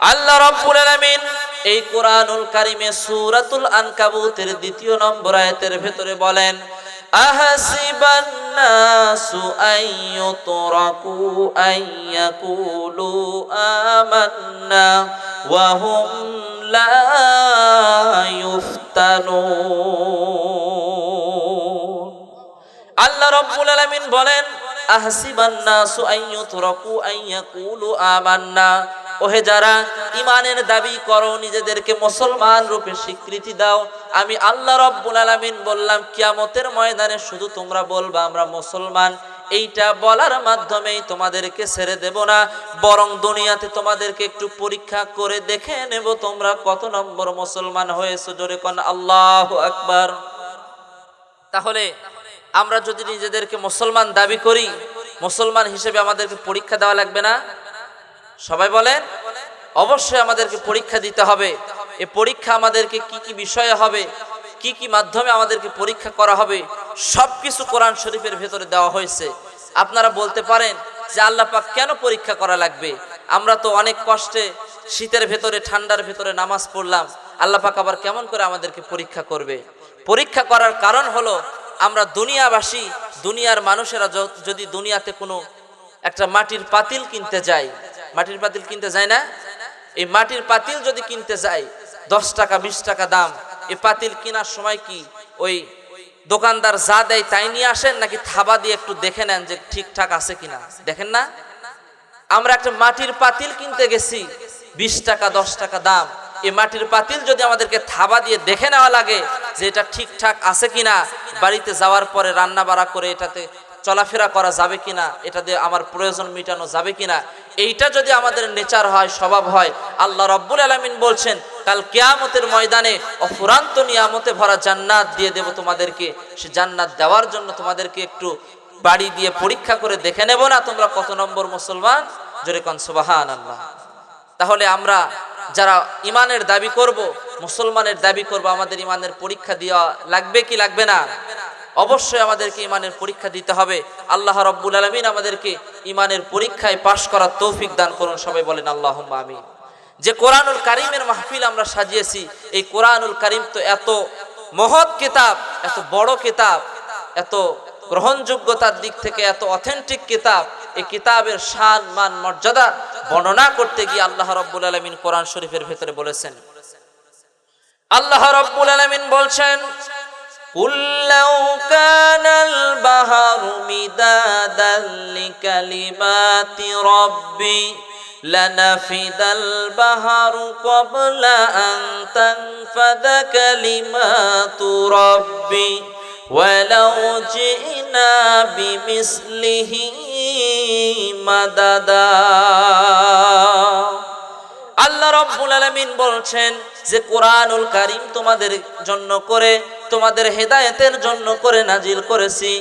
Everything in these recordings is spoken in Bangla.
আল্লাহ রাব্বুল আলামিন এই কোরআনুল কারিমে সূরাতুল আনকাবুতের দ্বিতীয় নম্বর আয়াতের ভেতরে বলেন, আহাসিবান নাসু আইয়ুতরাকু আইয়াকুলু আমান্না ওয়া হুম লা ইফতানুন আল্লাহ রাব্বুল আলামিন বলেন, আহসিবান নাসু আইয়ুতরাকু আইয়াকুলু আমান্না। ওহে যারা ইমানের দাবি করো, নিজেদেরকে মুসলমান রূপে স্বীকৃতি দাও, আমি আল্লাহ রাব্বুল আলামিন বললাম, কিয়ামতের ময়দানে শুধু তোমরা বলবা আমরা মুসলমান। এইটা বলার মাধ্যমেই তোমাদেরকে ছেড়ে দেব না, বরং দুনিয়াতে তোমাদেরকে একটু পরীক্ষা করে দেখে নেব তোমরা কত নম্বর মুসলমান হয়েছো। জোরে কোন, আল্লাহু আকবার। তাহলে আমরা যদি নিজেদেরকে মুসলমান দাবি করি, মুসলমান হিসেবে আমাদেরকে পরীক্ষা দেওয়া লাগবে না? সবাই বলেন? অবশ্যই আমাদেরকে পরীক্ষা দিতে হবে। এ পরীক্ষা আমাদেরকে কি কি বিষয়ে হবে, কি কি মাধ্যমে আমাদেরকে পরীক্ষা করা হবে সব কিছু কোরআন শরীফের ভেতরে দেওয়া হয়েছে। আপনারা বলতে পারেন যে আল্লাহ পাক কেন পরীক্ষা করা লাগবে? আমরা তো অনেক কষ্টে শীতের ভেতরে, ঠান্ডার ভেতরে নামাজ পড়লাম। আল্লাহ পাক আবার কেমন করে আমাদেরকে পরীক্ষা করবে? পরীক্ষা করার কারণ হলো আমরা দুনিয়াবাসী, দুনিয়ার মানুষেরা যদি দুনিয়াতে কোনো একটা মাটির পাতিল কিনতে যাই মাটির পাতিল কিনতে যায় না? এই মাটির পাতিল যদি কিনতে যাই দশ টাকা, বিশ টাকা দাম এই পাতিল কেনার সময় কি ওই দোকানদার যা দেয় তাই নিয়ে আসেন, নাকি থাবা দিয়ে একটু দেখে নেন যে ঠিকঠাক আছে কিনা? দেখেন না? আমরা একটা মাটির পাতিল কিনতে গেছি, বিশ টাকা, দশ টাকা দাম। এই মাটির পাতিল যদি আমাদেরকে থাবা দিয়ে দেখে নেওয়া লাগে যে এটা ঠিকঠাক আছে কিনা, বাড়িতে যাওয়ার পরে রান্না বাড়া করে এটাতে চলাফেরা করা যাবে কিনা, এটা দিয়ে আমার প্রয়োজন মেটানো যাবে কিনা, এইটা যদি আমাদের নেচার হয়, স্বভাব হয়, আল্লাহ রব্বুল আলমিন বলছেন, কাল কেয়ামতের ময়দানে অফুরান্ত নিয়ামতে ভরা জান্নাত দিয়ে দেব তোমাদেরকে। সে জান্নাত দেওয়ার জন্য তোমাদেরকে একটু বাড়ি দিয়ে পরীক্ষা করে দেখে নেব না, তোমরা কত নম্বর মুসলমান? জোরে কন সুবাহান আল্লাহ তাহলে আমরা যারা ইমানের দাবি করব, মুসলমানের দাবি করব, আমাদের ইমানের পরীক্ষা দেওয়া লাগবে কি লাগবে না? অবশ্যই আমাদেরকে ইমানের পরীক্ষা দিতে হবে। আল্লাহ রব্বুল আলমিন আমাদেরকে ইমানের পরীক্ষায় পাশ করার তৌফিক দান করুন, সবাই বলেন আল্লাহ আমিন। যে কোরআনুল কারিমের মাহফিল আমরা সাজিয়েছি, এই কোরআনুল কারিম তো এত মহৎ কিতাব, এত বড় কিতাব, এত গ্রহণযোগ্যতার দিক থেকে এত অথেন্টিক কিতাব, এই কিতাবের শান, মান, মর্যাদা বর্ণনা করতে গিয়ে আল্লাহ রব্বুল আলমিন কোরআন শরীফের ভেতরে বলেছেন। আল্লাহ রব্বুল আলমিন বলছেন قل لو كان البحر مدادا لكلمات ربي لنفد البحر قبل أن تنفذ كلمات ربي. ولو جئنا بمثله مددا আল্লাহ রব্বুল আলমিন বলছেন যে কোরআনুল কারিম তোমাদের জন্য করে, তোমাদের হেদায়েতের জন্য করে নাজিল করেছি।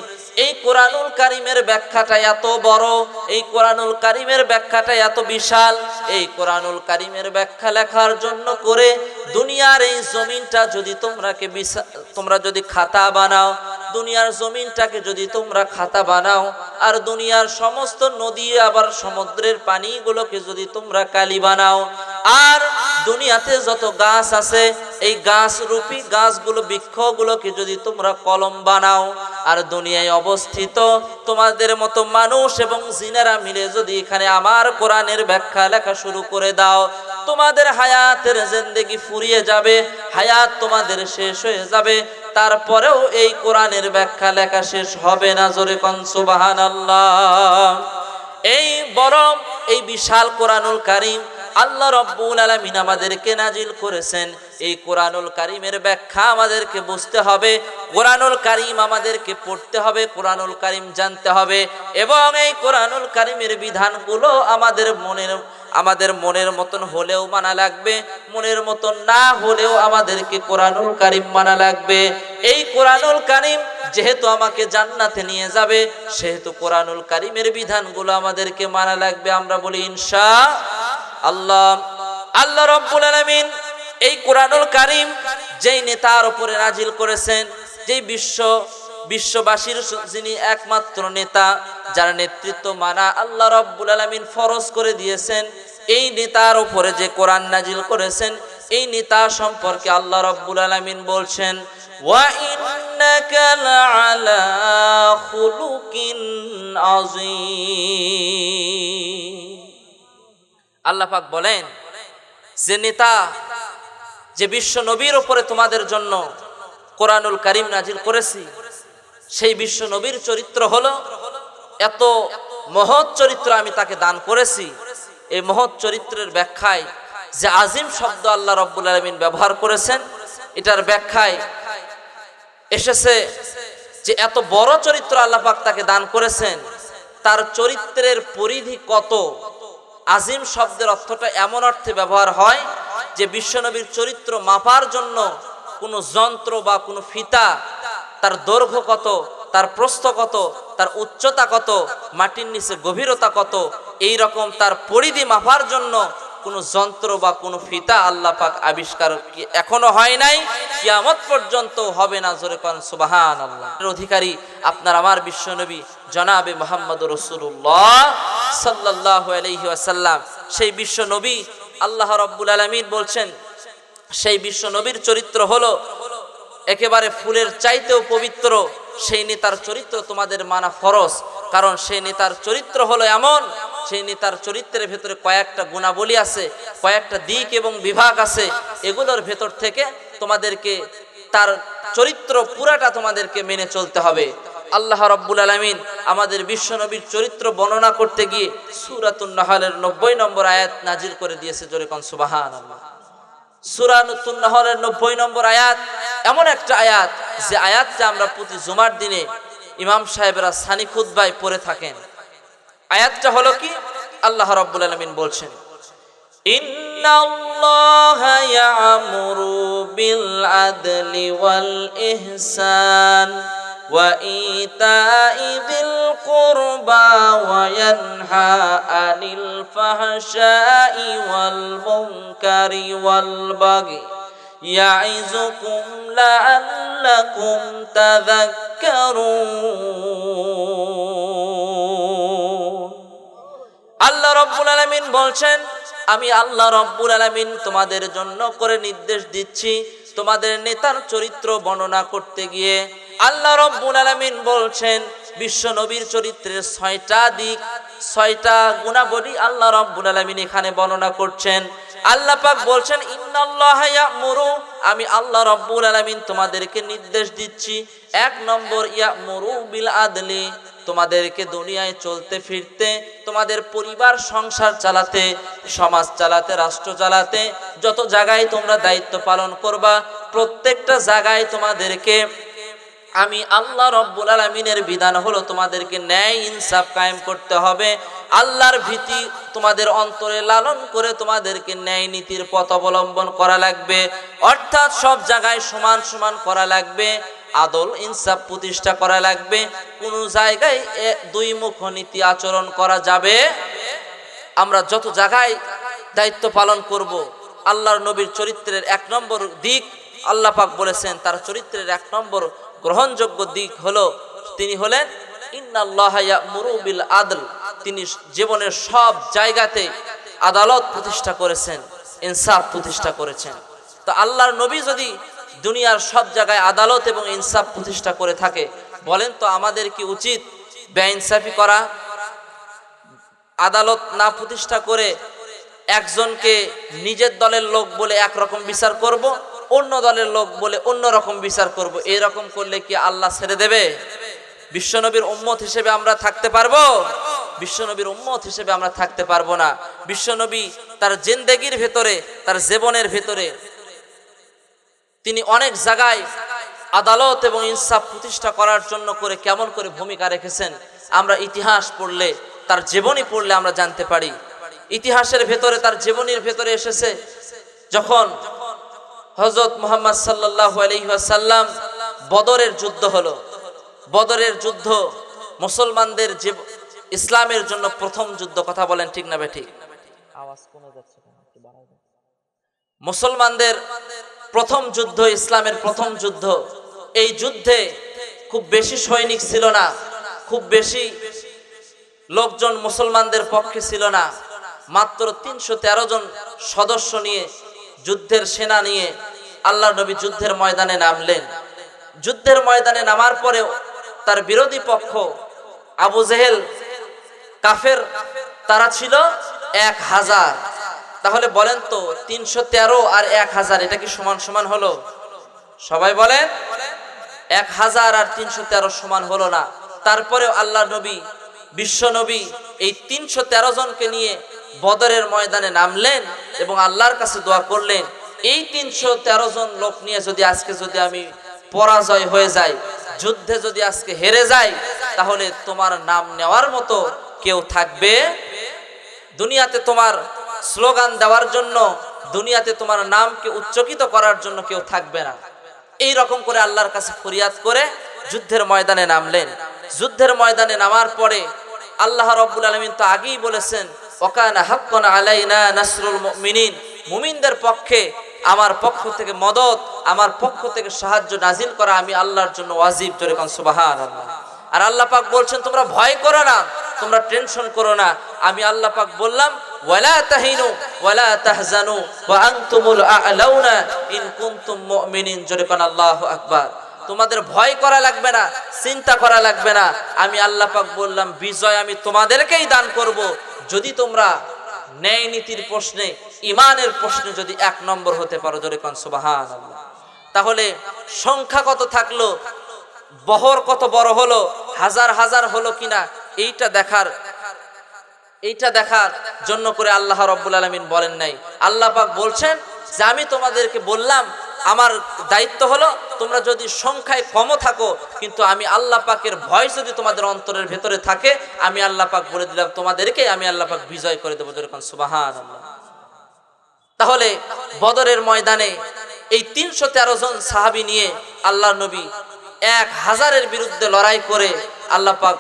এই কোরআনুল কারিমের ব্যাখ্যাটা এত বড়, এই কোরআনুল কারিমের ব্যাখ্যাটা এত বিশাল, এই কোরআনুল কারিমের ব্যাখ্যা লেখার জন্য করে দুনিয়ার এই জমিনটা যদি তোমরাকে তোমরা যদি খাতা বানাও, দুনিয়ার জমিনটাকে যদি তোমরা খাতা বানাও, আর দুনিয়ার সমস্ত নদী আবার সমুদ্রের পানিগুলোকে যদি তোমরা কালি বানাও, আর দুনিয়াতে যত গাছ আছে, এই গাছ রূপী গাছগুলো বৃক্ষগুলোকে যদি তোমরা কলম বানাও, আর দুনিয়ায় অবস্থিত। তোমাদের মতো মানুষ এবং জিনেরা মিলে যদি এখানে আমার কোরআনের ব্যাখ্যা লেখা শুরু করে দাও, তোমাদের হায়াতের জিন্দেগি ফুরিয়ে যাবে, হায়াত তোমাদের শেষ হয়ে যাবে। তারপরেও এই কোরআনের ব্যাখ্যা লেখা শেষ হবে না, জোরে কন আল্লাহ এই বরং এই বিশাল কোরআনুল কারিম আল্লাহ রব্বুল আলমিন আমাদেরকে নাজিল করেছেন। এই কোরআনুল কারিমের ব্যাখ্যা আমাদেরকে বুঝতে হবে, কোরআনুল কারিম আমাদেরকে পড়তে হবে, কোরআনুল কারিম জানতে হবে এবং এই কোরআনুল কারিমের বিধানগুলো আমাদের মনের আমাদের মনের মতন হলেও মানা লাগবে, মনের মতন না হলেও আমাদেরকে কোরআনুল কারিম মানা লাগবে। এই কোরআনুল কারিম যেহেতু আমাকে জান্নাতে নিয়ে যাবে, সেহেতু কোরআনুল কারিমের বিধানগুলো আমাদেরকে মানা লাগবে। আমরা বলি, ইনশা আল্লাহ আল্লাহ রব্বুল আলামিন এই কোরআনুল কারিম যেই নেতার উপরে নাজিল করেছেন, যেই বিশ্ব, বিশ্ববাসীর যিনি একমাত্র নেতা, যার নেতৃত্ব মানা আল্লাহ রব্বুল আলামিন ফরজ করে দিয়েছেন, এই নেতার উপরে যে কোরআন নাজিল করেছেন, এই নেতা সম্পর্কে আল্লাহ রব্বুল আলামিন বলছেন, ওয়া ইন্নাকা লাআলা খুলুকিন আযীম আল্লাহ পাক বলেন, যে নেতা, যে বিশ্ব নবীর উপরে তোমাদের জন্য কোরআনুল কারিম নাজিল করেছি, সেই বিশ্ব নবীর চরিত্র হলো এত মহৎ চরিত্র আমি তাকে দান করেছি। এই মহৎ চরিত্রের ব্যাখ্যায় যে আজিম শব্দ আল্লাহ রব্বুল আলমিন ব্যবহার করেছেন, এটার ব্যাখ্যায় এসেছে যে এত বড় চরিত্র আল্লাহ পাক তাকে দান করেছেন, তার চরিত্রের পরিধি কত? আজিম শব্দের অর্থটা এমন অর্থে ব্যবহার হয় যে বিশ্বনবীর চরিত্র মাপার জন্য কোনো যন্ত্র বা কোনো ফিতা, তার দৈর্ঘ্য কত, তার প্রস্থ কত, তার উচ্চতা কত, মাটির নিচে গভীরতা কত এই রকম তার পরিধি মাপার জন্য কোনো যন্ত্র বা কোনো ফিতা আল্লাহ পাক আবিষ্কার এখনও হয় নাই, কিয়ামত পর্যন্ত হবে না জোরে কন সুবাহান আল্লাহ অধিকারী আপনার আমার বিশ্বনবী জনাবে মোহাম্মদ রসুল্লাহ সাল্লাহ আলহি আসাল্লাম সেই বিশ্ব নবী আল্লাহ রব্বুল আলমিন বলছেন, সেই বিশ্ব নবীর চরিত্র হলো একেবারে ফুলের চাইতেও পবিত্র, সেই নেতার চরিত্র তোমাদের মানা ফরজ, কারণ সেই নেতার চরিত্র হলো এমন, সেই নেতার চরিত্রের ভেতরে কয়েকটা গুণাবলী আছে, কয়েকটা দিক এবং বিভাগ আছে, এগুলোর ভেতর থেকে তোমাদেরকে, তার চরিত্র পুরাটা তোমাদেরকে মেনে চলতে হবে। আল্লাহ রব্বুল আলমিন আমাদের বিশ্বনবীর চরিত্র বর্ণনা করতে গিয়ে সুরাতুন নাহালের নব্বই নম্বর আয়াত নাজির করে দিয়েছে জোরে কন সুবাহান আল্লাহ সুরানুতুন নাহলের নব্বই নম্বর আয়াত এমন একটা আয়াত যে আয়াতটা আমরা প্রতি জুমার দিনে ইমাম সাহেবরা সানি খুদ্বায় পড়ে থাকেন আয়াতটা হলো কি আল্লাহ রব্বুল আলমিন বলছেন إن الله يأمر بالعدل والإحسان وإيتاء ذي القربى وينهى عن الفحشاء والمنكر والبغي يعظكم لعلكم تذكرون আল্লাহ রব্বুল আলামিন বলছেন আমি আল্লাহ রব্বুল আলামিন তোমাদের জন্য করে নির্দেশ দিচ্ছি তোমাদের নেতার চরিত্র বর্ণনা করতে গিয়ে আল্লাহ রব্বুল আলামিন বলছেন, বিশ্ব নবীর চরিত্রের ছয়টা দিক, ছয়টা গুণাবলী আল্লাহ রব্বুল আলামিন এখানে বর্ণনা করছেন। আল্লাহ পাক বলছেন ইয়ামুরু, আমি আল্লাহ রব্বুল আলামিন তোমাদেরকে নির্দেশ দিচ্ছি, এক নম্বর ইয়ামুরু বিল আদলি। তোমাদেরকে দুনিয়ায় চলতে ফিরতে, তোমাদের পরিবার সংসার চালাতে, সমাজ চালাতে, রাষ্ট্র চালাতে, যত জায়গায় তোমরা দায়িত্ব পালন করবা, প্রত্যেকটা জায়গায় তোমাদেরকে, আমি আল্লাহ রব্বুল আলমিনের বিধান হলো তোমাদেরকে ন্যায় ইনসাফ কায়েম করতে হবে। আল্লাহর ভীতি তোমাদের অন্তরে লালন করে তোমাদেরকে ন্যায় নীতির পথ অবলম্বন করা লাগবে। অর্থাৎ সব জায়গায় সমান সমান করা লাগবে। আদল ইনসাফ প্রতিষ্ঠা করা লাগবে। কোন জায়গায় দুই মুখ নীতি আচরণ করা যাবে? আমরা যত জায়গায় দায়িত্ব পালন করব, আল্লাহর নবীর চরিত্রের এক নম্বর দিক আল্লাহ পাক বলেছেন, তার চরিত্রের এক নম্বর গ্রহণযোগ্য দিক হলো, তিনি হলেন, ইন্নাল্লাহ ইয়ামুরু বিল আদল তিনি জীবনের সব জায়গাতে আদালত প্রতিষ্ঠা করেছেন, ইনসাফ প্রতিষ্ঠা করেছেন। তো আল্লাহর নবী যদি দুনিয়ার সব জায়গায় আদালত এবং ইনসাফ প্রতিষ্ঠা করে থাকে। বলেন তো আমাদের কি উচিত বেআইনসাফি করা? আদালত না প্রতিষ্ঠা করে একজনকে নিজের দলের লোক বলে একরকম বিচার করব, অন্য দলের লোক বলে অন্য রকম বিচার করব? এরকম করলে কি আল্লাহ ছেড়ে দেবে? বিশ্বনবীর উম্মত হিসেবে আমরা থাকতে পারব? বিশ্বনবীর উম্মত হিসেবে আমরা থাকতে পারব না। বিশ্বনবী তার জিন্দেগির ভেতরে, তার জীবনের ভেতরে তিনি অনেক জায়গায় আদালত এবং ইনসাফ প্রতিষ্ঠা করার জন্য করে কেমন করে ভূমিকা রেখেছেন আমরা ইতিহাস পড়লে তার জীবনী পড়লে আমরা জানতে পারি। ইতিহাসের ভেতরে তার জীবনীর ভেতরে এসেছে যখন হজরত মোহাম্মদ সাল্লাহ আলহিহাসাল্লাম বদরের যুদ্ধ হলো। বদরের যুদ্ধ মুসলমানদের যে ইসলামের জন্য প্রথম যুদ্ধ কথা বলেন ঠিক না বেঠিক আওয়াজ কমে যাচ্ছে। মুসলমানদের প্রথম যুদ্ধ, ইসলামের প্রথম যুদ্ধ। এই যুদ্ধে খুব বেশি সৈনিক ছিল না, খুব বেশি লোকজন মুসলমানদের পক্ষে ছিল না। মাত্র তিনশো তেরো জন সদস্য নিয়ে যুদ্ধের সেনা নিয়ে আল্লাহ নবী যুদ্ধের ময়দানে নামলেন। যুদ্ধের ময়দানে নামার পরেও তার বিরোধী পক্ষ আবু জেহেল, কাফের, তারা ছিল এক হাজার। তাহলে বলেন তো, তিনশো তেরো আর এক হাজার, এটা কি সমান সমান হলো? সবাই বলেন, এক হাজার আর তিনশো তেরো সমান হলো না। তারপরেও আল্লাহ নবী, বিশ্ব নবী, এই তিনশো তেরো জনকে নিয়ে বদরের ময়দানে নামলেন এবং আল্লাহর কাছে দোয়া করলেন। এই তিনশো তেরো জন লোক নিয়ে যদি আজকে যদি আমি পরাজয় হয়ে যাই, যুদ্ধে যদি আজকে হেরে যাই, তাহলে তোমার নাম নেওয়ার মতো কেউ থাকবে? দুনিয়াতে তোমার স্লোগান দেওয়ার জন্য দুনিয়াতে তোমার নামকে উচ্চকিত করার জন্য কেউ থাকবে না। এই রকম করে আল্লাহর কাছে ফরিয়াদ করে যুদ্ধের ময়দানে নামলেন। যুদ্ধের ময়দানে নামার পরে আল্লাহ রব্বুল আলমিন তো আগেই বলেছেন, ওকানা হাক্কন আলাইনা নাসরুল মুমিনিন। মুমিনদের পক্ষে, আমার পক্ষ থেকে মদত, আমার পক্ষ থেকে সাহায্য নাজিল করা আমি আল্লাহর জন্য ওয়াজিব। জোরে সুবাহান আল্লাহ আর আল্লাহ পাক বলছেন, তোমরা ভয় করো না, তোমরা টেনশন করো না। আমি আল্লাহ পাক বললাম ওয়ালা তাহিনু, ওয়ালা তাহজানু, ওয়া আনতুমুল আ'লাউনা ইন আকবার। তোমাদের ভয় করা লাগবে না, চিন্তা করা লাগবে না। আমি আল্লাহ পাক বললাম, বিজয় আমি তোমাদেরকেই দান করব। যদি তোমরা ন্যায় নীতির প্রশ্নে ইমানের প্রশ্নে যদি এক নম্বর হতে পারো, জোরে কান সুবহানাল্লাহ। তাহলে সংখ্যা কত থাকল? বহর কত বড় হলো? হাজার হাজার হলো কিনা? এইটা দেখার এইটা দেখার জন্য করে আল্লাহ রব্বুল আলমিন বলেন নাই। আল্লাহ পাক বলছেন যে আমি তোমাদেরকে বললাম, আমার দায়িত্ব হলো তোমরা যদি সংখ্যায় কমও থাকো, কিন্তু আমি আল্লাহ পাকের ভয় যদি তোমাদের অন্তরের ভেতরে থাকে, আমি আল্লাহ পাক বলে দিলাম তোমাদেরকে আমি আল্লাহ পাক বিজয় করে দেবো যেরকম সুবাহান তাহলে বদরের ময়দানে এই তিনশো তেরো জন সাহাবি নিয়ে আল্লাহ নবী এক হাজারের বিরুদ্ধে লড়াই করে আল্লাহ পাক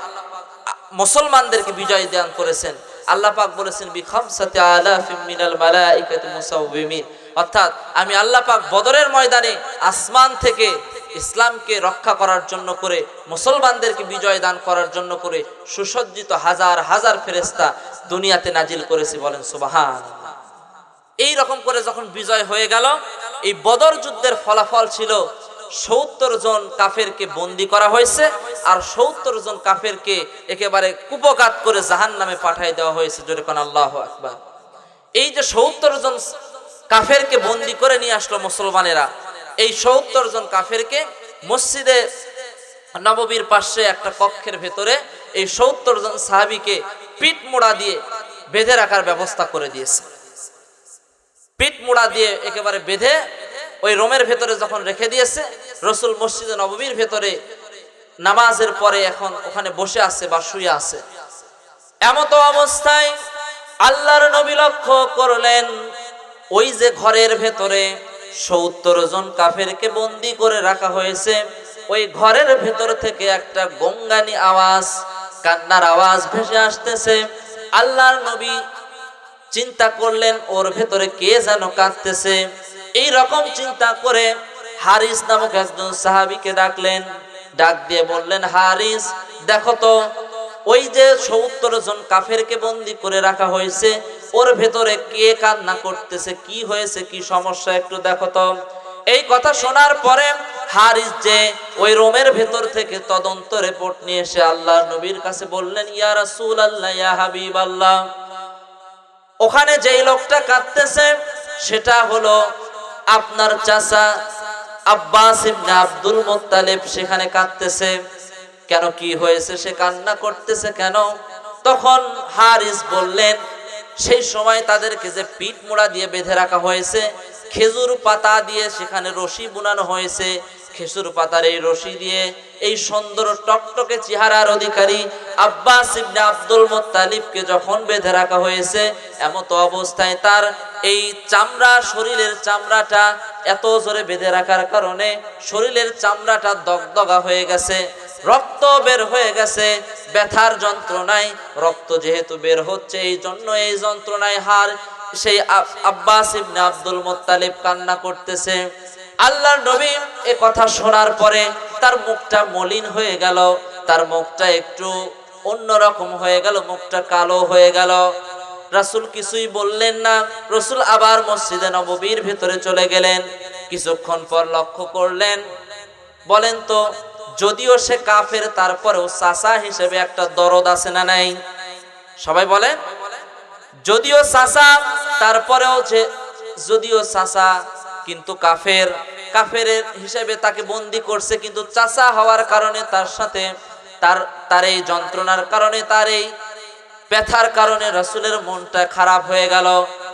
মুসলমানদেরকে বিজয় দান করেছেন। আল্লাহ পাক বলেছেন বিখামসাতে আলাফিম মিনাল মালাইকাতি মুসাউবিমিন। অর্থাৎ আমি আল্লাহ পাক বদরের ময়দানে আসমান থেকে ইসলামকে রক্ষা করার জন্য করে, মুসলমানদেরকে বিজয় দান করার জন্য করে সুসজ্জিত হাজার হাজার ফেরেস্তা দুনিয়াতে নাজিল করেছি বলেন সুবাহান এই রকম করে যখন বিজয় হয়ে গেল, এই বদর যুদ্ধের ফলাফল ছিল সত্তর জন কাফেরকে বন্দি করা হয়েছে আর সত্তর জন কাফেরকে একেবারে কুপকাত করে জাহান নামে পাঠাই দেওয়া হয়েছে, জোরে কোন আল্লাহ আকবার। এই যে সত্তর জন কাফেরকে বন্দি করে নিয়ে আসলো মুসলমানেরা, এই সত্তর জন কাফেরকে মসজিদে নববীর পাশে একটা কক্ষের ভেতরে এই সত্তর জন সাহাবিকে পিঠ মোড়া দিয়ে বেঁধে রাখার ব্যবস্থা করে দিয়েছে। পিঠ মোড়া দিয়ে একেবারে বেঁধে ওই রোমের ভেতরে যখন রেখে দিয়েছে, রসুল মসজিদে নববীর ভেতরে নামাজের পরে এখন ওখানে বসে আছে বা শুয়ে আছে। এমতো অবস্থায় আল্লাহর নবী লক্ষ্য করলেন, ওই যে ঘরের ভেতরে সত্তর জন কাফেরকে বন্দি করে রাখা হয়েছে, ওই ঘরের ভেতর থেকে একটা গঙ্গানি আওয়াজ, কান্নার আওয়াজ ভেসে আসতেছে। আল্লাহর নবী চিন্তা করলেন, ওর ভেতরে কে যেন কাঁদতেছে। এই রকম চিন্তা করে হারিস নামক একজন সাহাবিকে ডাকলেন। ডাক দিয়ে বললেন, হারিস, দেখো তো, ওই যে সত্তর জন কাফেরকে বন্দি করে রাখা হয়েছে, ওর ভেতরে কে কান্না করতেছে, কি হয়েছে, কি সমস্যা একটু দেখো তো। এই কথা শোনার পরে হারিস যে ওই রোমের ভেতর থেকে তদন্ত রিপোর্ট নিয়ে এসে আল্লাহ নবীর কাছে বললেন, ইয়া রাসূল আল্লাহ ইয়া হাবিব আল্লাহ ওখানে যেই লোকটা কাঁদতেছে, সেটা হলো আপনার চাচা আব্বাস ইবনে আব্দুল মুত্তালিব সেখানে কাঁদতেছে, কেন কি হয়েছে, সে কান্না করতেছে কেন? তখন হারিস বললেন, সেই সময় তাদেরকে যে পিঠ মোড়া দিয়ে বেঁধে রাখা হয়েছে, খেজুর পাতা দিয়ে সেখানে রশি বুনানো হয়েছে খেজুর পাতার এই রশি দিয়ে এই সুন্দর টকটকে চেহারার অধিকারী আব্বাস ইবনে আব্দুল মুত্তালিবকে যখন বেঁধে রাখা হয়েছে, এমতো অবস্থায় তার এই চামড়া, শরীরের চামড়াটা এত জোরে বেঁধে রাখার কারণে শরীরের চামড়াটা দগদগা হয়ে গেছে, রক্ত বের হয়ে গেছে, ব্যথার যন্ত্রণায়, রক্ত যেহেতু বের হচ্ছে, এই জন্য এই যন্ত্রণায় হার সেই আব- আব্বাস ইবনে আব্দুল মুত্তালিব কান্না করতেছে। আল্লাহর নবী এ কথা শোনার পরে তার মুখটা মলিন হয়ে গেল, তার মুখটা একটু অন্যরকম হয়ে গেল, মুখটা কালো হয়ে গেল। রাসূল কিছুই বললেন না, রসুল আবার মসজিদে নববীর ভেতরে চলে গেলেন। কিছুক্ষণ পর লক্ষ্য করলেন, বলেন তো, যদিও সে কাফের, তারপরেও চাচা হিসেবে একটা দরদ আছে না নাই? সবাই বলেন, যদিও চাচা, তারপরেও যে, যদিও চাচা কিন্তু কাফের কাফের হিসেবে তাকে বন্দি করছে কিন্তু চাচা হওয়ার কারণে তার সাথে, তার তার এই যন্ত্রণার কারণে, তার এই ব্যথার কারণে রসুলের মনটা খারাপ হয়ে গেল।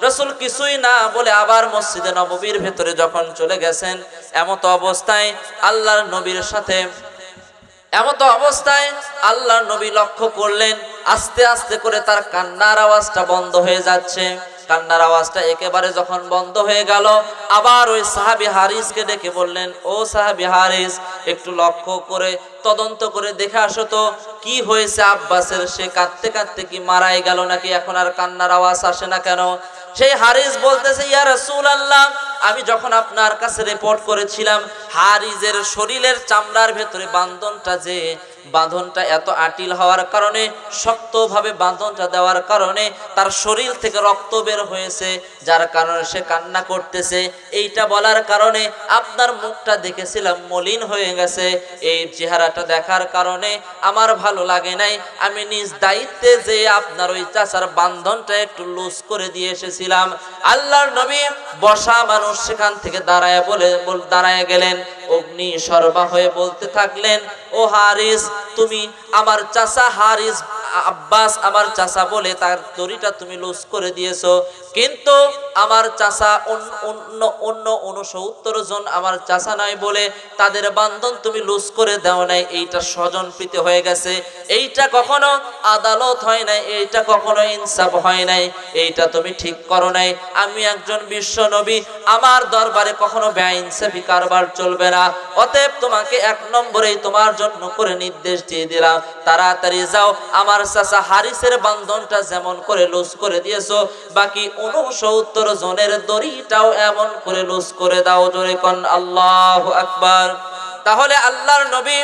রসুল কিছুই না বলে আবার মসজিদে নববীর ভেতরে যখন চলে গেছেন, এমত অবস্থায় আল্লাহর নবীর সাথে, এমত অবস্থায় আল্লাহর নবী লক্ষ্য করলেন, আস্তে আস্তে করে তার কান্নার আওয়াজটা বন্ধ হয়ে যাচ্ছে। কান্নার আওয়াজটা একেবারে যখন বন্ধ হয়ে গেল, আবার ওই সাহাবি হারিসকে ডেকে বললেন, ও সাহাবি হারিস, একটু লক্ষ্য করে তদন্ত করে দেখে আসো তো, কি হয়েছে আব্বাসের? সে কাঁদতে কাঁদতে কি মারাই গেল নাকি? এখন আর কান্নার আওয়াজ আসে না কেন? সেই হারিস বলতেছে, ইয়া রাসূলুল্লাহ, আমি যখন আপনার কাছে রিপোর্ট করেছিলাম হারিজের শরীরের চামড়ার ভেতরে বান্ধনটা যে, বাঁধনটা এত আটিল হওয়ার কারণে, শক্তভাবে বাঁধনটা দেওয়ার কারণে তার শরীর থেকে রক্ত বের হয়েছে, যার কারণে সে কান্না করতেছে। এইটা বলার কারণে আপনার মুখটা দেখেছিলাম মলিন হয়ে গেছে, এই চেহারাটা দেখার কারণে আমার ভালো লাগে নাই। আমি নিজ দায়িত্বে যে আপনার ওই চাচার বান্ধনটা একটু লুজ করে দিয়ে এসেছিলাম। আল্লাহর নবী বসা মানুষ সেখান থেকে দাঁড়ায় বলে দাঁড়ায় গেলেন। অগ্নি সর্বা হয়ে বলতে থাকলেন, ও হারিস, তুমি আমার চাচা হারিস আব্বাস, আমার চাচা বলে তার দড়িটা তুমি লুজ করে দিয়েছ। কিন্তু আমার চাচা অন্য অন্য উনসত্তর জন আমার চাচা নাই বলে তাদের বান্ধন তুমি লুজ করে দাও নাই, এইটা স্বজন প্রীতি হয়ে গেছে। এইটা কখনো আদালত হয় নাই, এইটা কখনো ইনসাফ হয় নাই, এইটা তুমি ঠিক করো নাই। আমি একজন বিশ্ব নবী, আমার দরবারে কখনো ব্যয় বেআইনসাফি কারবার চলবে না। অতএব তোমাকে এক নম্বরেই তোমার জন্য করে নির্দেশ দিয়ে দিলাম। তাড়াতাড়ি যাও, আমার চাচা হারিসের বান্ধনটা যেমন করে লুজ করে দিয়েছ, বাকি উনসত্তর জনের দড়িটাও এমন করে লুজ করে দাও, জোরে কন আল্লাহ আকবার। তাহলে আল্লাহর নবী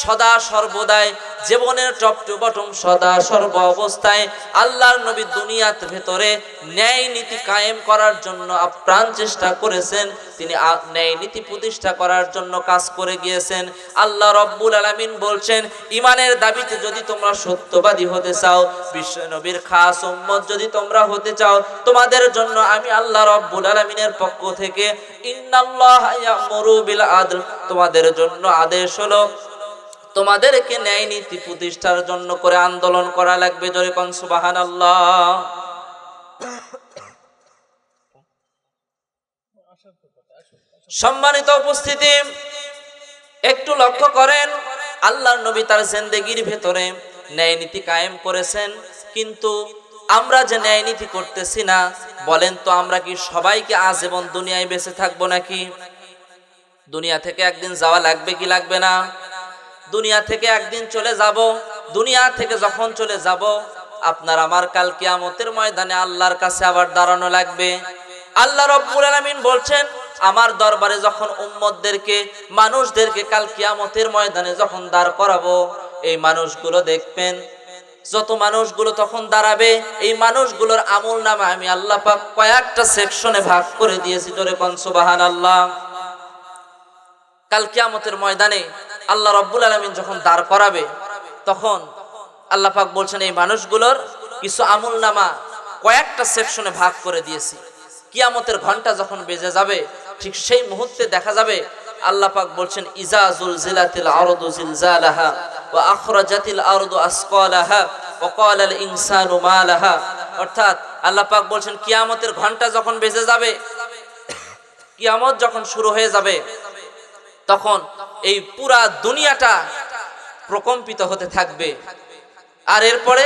সদা সর্বদায় জীবনের টপ টু বটম, সদা সর্ব অবস্থায়। আল্লাহর নবী দুনিয়ার ভেতরে ন্যায় নীতি কায়েম করার জন্য আপ্রাণ চেষ্টা করেছেন। তিনি ন্যায় নীতি প্রতিষ্ঠা করার জন্য কাজ করে গিয়েছেন। আল্লাহ রব্বুল আলামিন বলছেন, ইমানের দাবিতে যদি তোমরা সত্যবাদী হতে চাও, বিশ্ব নবীর খাস উম্মত যদি তোমরা হতে চাও, তোমাদের জন্য আমি আল্লাহ রব্বুল আলামিনের পক্ষ থেকে ইন্নাল্লাহ ইয়ামুরু বিল আদল, তোমাদের জন্য আদেশ হলো তোমাদেরকে ন্যায় নীতি প্রতিষ্ঠার জন্য করে আন্দোলন করা লাগবে, জোরে কোন সুবহানাল্লাহ। সম্মানিত উপস্থিতি, একটু লক্ষ্য করেন, আল্লাহর নবী তার জেন্দেগির ভেতরে ন্যায় নীতি কায়েম করেছেন, কিন্তু আমরা যে ন্যায় নীতি করতেছি না, বলেন তো আমরা কি সবাইকে আজীবন দুনিয়ায় বেঁচে থাকব নাকি? দুনিয়া থেকে একদিন যাওয়া লাগবে কি লাগবে না? দুনিয়া থেকে একদিন চলে যাব, দুনিয়া থেকে যখন চলে যাব, আপনার আমার কাল কিয়ামতের ময়দানে আল্লাহর কাছে আবার দাঁড়ানো লাগবে। আল্লাহ রব্বুল আলামিন বলছেন, আমার দরবারে যখন উম্মতদেরকে, মানুষদেরকে কাল কিয়ামতের ময়দানে যখন দাঁড় করাবো, এই মানুষগুলো দেখবেন, যত মানুষগুলো তখন দাঁড়াবে, এই মানুষগুলোর আমল নামে আমি আল্লাহ পাক কয়েকটা সেকশনে ভাগ করে দিয়েছি। তোরে কনসুবাহান আল্লাহ কাল কিয়ামতের ময়দানে আল্লাহ রব্বুল আলমিন যখন দাঁড় করাবে, তখন আল্লাহ পাক বলছেন, এই মানুষগুলোর কিছু আমল নামা কয়েকটা সেকশনে ভাগ করে দিয়েছি। কিয়ামতের ঘণ্টা যখন বেজে যাবে, ঠিক সেই মুহূর্তে দেখা যাবে, আল্লাহ পাক বলছেন, ইজা জুলজিলাতিল আরদু জিলজালাহা ওয়া আখরাজাতিল আরদু আসকালাহা ওয়া ক্বালাল ইনসানু মা লাহা অর্থাৎ আল্লাহ পাক বলছেন, কিয়ামতের ঘণ্টা যখন বেজে যাবে, কিয়ামত যখন শুরু হয়ে যাবে তখন এই পুরা দুনিয়াটা প্রকম্পিত হতে থাকবে। আর এরপরে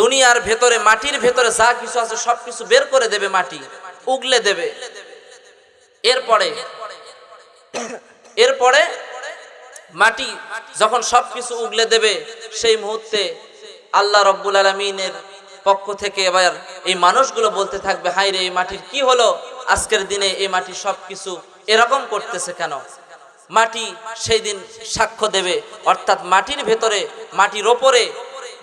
দুনিয়ার ভেতরে, মাটির ভেতরে যা কিছু আছে, সবকিছু বের করে দেবে মাটি, উগলে দেবে। এরপরে এরপরে মাটি যখন সবকিছু উগলে দেবে, সেই মুহূর্তে আল্লাহ রব্বুল আলমিনের পক্ষ থেকে এবার এই মানুষগুলো বলতে থাকবে হাই রে এই মাটির কি হলো? আজকের দিনে এই মাটি সবকিছু এরকম করতেছে কেন? মাটি সেই দিন সাক্ষ্য দেবে। অর্থাৎ মাটির ভেতরে, মাটির ওপরে,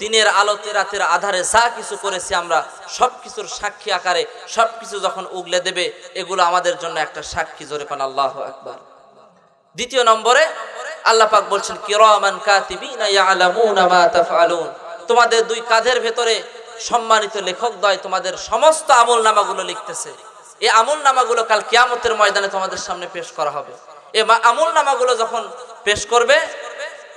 দিনের আলোতে, রাতের আধারে যা কিছু করেছি আমরা সব কিছুর সাক্ষী আকারে সব কিছু যখন উগলে দেবে, এগুলো আমাদের জন্য একটা সাক্ষী জোরে পান আল্লাহ একবার দ্বিতীয় নম্বরে আল্লাহ পাক বলছেন, কিরামান কাতিবিনা ইয়ালামুনা মা তাফআলুন। তোমাদের দুই কাঁধের ভেতরে সম্মানিত লেখক দয় তোমাদের সমস্ত আমল নামাগুলো লিখতেছে। এই আমল নামাগুলো কাল কিয়ামতের ময়দানে তোমাদের সামনে পেশ করা হবে। এ আমল নামাগুলো যখন পেশ করবে,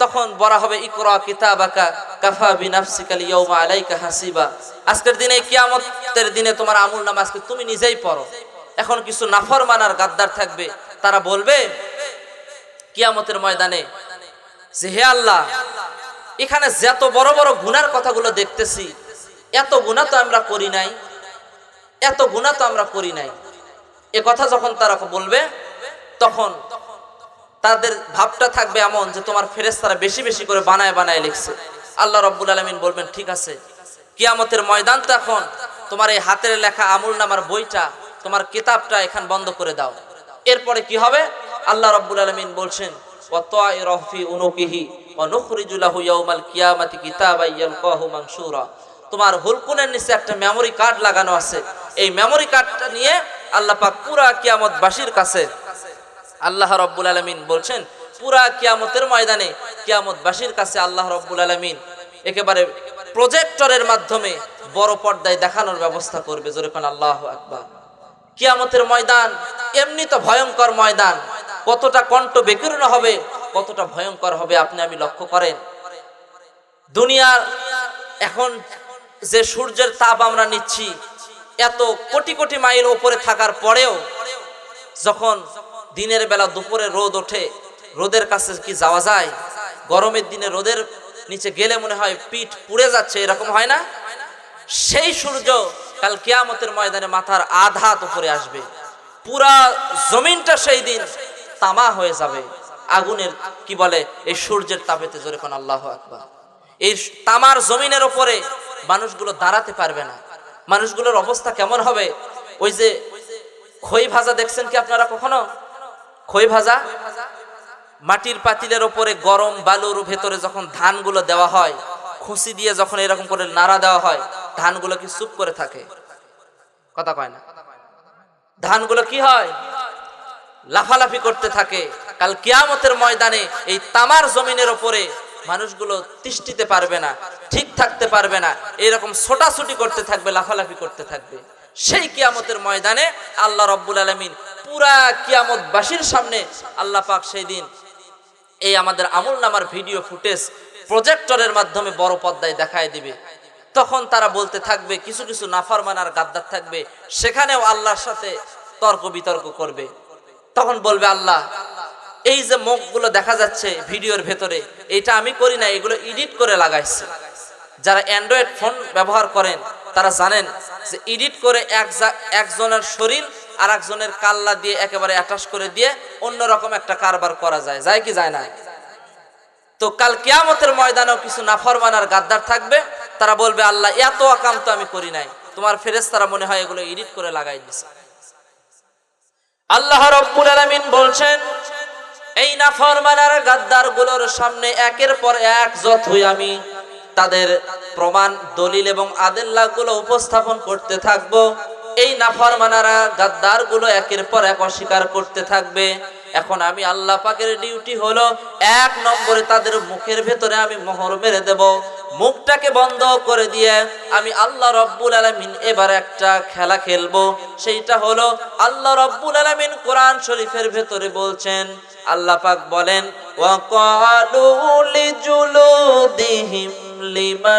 তখন বলা হবে, ইকরা কিতাবাকা কাফা বিনাফসিকাল ইয়াউমা আলাইকা হাসিবা। আজকের দিনে, কিয়ামতের দিনে তোমার আমল নামা আজকে তুমি নিজেই পড়ো। এখন কিছু নাফরমান আর গাদ্দার থাকবে, তারা বলবে, কিয়ামতের ময়দানে যে হে আল্লাহ, এখানে যত বড় বড় গুনার কথাগুলো দেখতেছি, এত গুণা তো আমরা করি নাই, এত গুণা তো আমরা করি নাই। এ কথা যখন তারা বলবে, তখন তাদের ভাবটা থাকবে এমন যে তোমার ফেরেস্তারা বেশি বেশি করে বানায় বানায় লিখছে। আল্লাহ রব্বুল আলমিন বলবেন, ঠিক আছে, কিয়ামতের ময়দান এখন। তোমার এই হাতের লেখা আমুল নামার বইটা, তোমার কিতাবটা এখান বন্ধ করে দাও। এরপরে কি হবে? আল্লাহ রব্বুল আলমিন বলছেন তোমার হুলকুনের নিচে একটা মেমোরি কার্ড লাগানো আছে। এই মেমোরি কার্ডটা নিয়ে আল্লাহ পাক পুরা কিয়ামত বাসীর কাছে আল্লাহ রব্বুল আলমিন বলছেন, পুরা কিয়ামতের ময়দানে কিয়ামতবাসীর কাছে আল্লাহ রব্বুল আলমিন একেবারে প্রজেক্টরের মাধ্যমে বড় পর্দায় দেখানোর ব্যবস্থা করবে। জোরে কোন আল্লাহ আকবার। কিয়ামতের ময়দান এমনি তো ভয়ঙ্কর ময়দান। কতটা কণ্ঠ বেকীর্ণ হবে, কতটা ভয়ঙ্কর হবে আপনি আমি লক্ষ্য করেন। দুনিয়ার এখন যে সূর্যের তাপ আমরা নিচ্ছি, এত কোটি কোটি মাইল উপরে থাকার পরেও যখন দিনের বেলা দুপুরে রোদ ওঠে, রোদের কাছে কি যাওয়া যায়? গরমের দিনে রোদের নিচে গেলে মনে হয় পিঠ পুড়ে যাচ্ছে, এরকম হয় না? সেই সূর্য কাল কিয়ামতের ময়দানে মাথার আধাত উপরে আসবে। পুরা জমিনটা সেই দিন তামা হয়ে যাবে। আগুনের, কি বলে, এই সূর্যের তাপেতে জোরে কোন আল্লাহ আকবার। এই তামার জমিনের ওপরে মানুষগুলো দাঁড়াতে পারবে না। মানুষগুলোর অবস্থা কেমন হবে? ওই যে খই ভাজা দেখছেন কি আপনারা কখনো? খই ভাজা, মাটির পাতিলের ওপরে গরম বালুর ভেতরে যখন ধানগুলো দেওয়া হয়, খুশি দিয়ে যখন এরকম করে নাড়া দেওয়া হয়, ধানগুলো কি চুপ করে থাকে? কথা কয় না। ধানগুলো কি হয়? লাফালাফি করতে থাকে। কাল কিয়ামতের ময়দানে এই তামার জমিনের ওপরে মানুষগুলো তিষ্ঠিতে পারবে না, ঠিক থাকতে পারবে না, এরকম ছোটাছুটি করতে থাকবে, লাফালাফি করতে থাকবে। সেই কিয়ামতের ময়দানে আল্লাহ রব্বুল আলমিন পুরা কিয়ামত কিয়ামতবাসীর সামনে আল্লাহ পাক সেই দিন এই আমাদের আমল নামার ভিডিও ফুটেজ প্রজেক্টরের মাধ্যমে বড় পর্দায় দেখায় দিবে। তখন তারা বলতে থাকবে, কিছু কিছু নাফরমান আর গাদ্দার থাকবে, সেখানেও আল্লাহর সাথে তর্ক বিতর্ক করবে। তখন বলবে আল্লাহ, এই যে মুখগুলো দেখা যাচ্ছে ভিডিওর ভেতরে, এটা আমি করি না, এগুলো এডিট করে লাগাইছে। যারা অ্যান্ড্রয়েড ফোন ব্যবহার করেন, তারা জানেন যে এডিট করে এক একজনের শরীর আর একজনের কাল্লা দিয়ে একেবারে অ্যাটাচ করে দিয়ে অন্যরকম একটা কারবার করা যায়। যায় কি, যায় না? তো কাল কিয়ামতের ময়দানেও কিছু নাফরমান আর গাদ্দার থাকবে, তারা বলবে, আল্লাহ, এত আকাম তো আমি করি নাই। তোমার ফেরেস তারা মনে হয় এগুলো এডিট করে লাগাই দিছে। আল্লাহ রব্বুল আলামিন বলছেন, এই নাফরমান আর গাদ্দারগুলোর সামনে একের পর এক যতই আমি, তাদের প্রমাণ, দলিল এবং আদেল্লাগুলো উপস্থাপন করতে থাকব। এই নাফরমানারা গাদ্দারগুলো একের পর এক অস্বীকার করতে থাকবে। এখন আমি আল্লাহ পাকের ডিউটি হলো এক নম্বরে তাদের মুখের ভেতরে আমি মোহর মেরে দেব। মুখটাকে বন্ধ করে দিয়ে আমি আল্লাহ রব্বুল আলমিন এবার একটা খেলা খেলব। সেইটা হলো আল্লাহ রব্বুল আলমিন কোরআন শরীফের ভেতরে বলছেন, আল্লাহ পাক বলেন ওয়াকালু লিজুলুদিহিম লিমা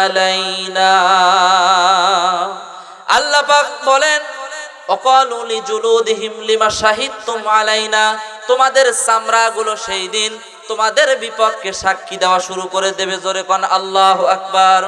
আলাইনা। আল্লাহ পাক বলেন অকালুলি লিজুলুদিহিম লিমা শাহিদতুম আলাইনা। তোমাদের চামড়াগুলো সেই দিন তোমাদের বিপক্ষে সাক্ষী দেওয়া শুরু করে দেবে। জোরে কোন, আল্লাহ আকবার।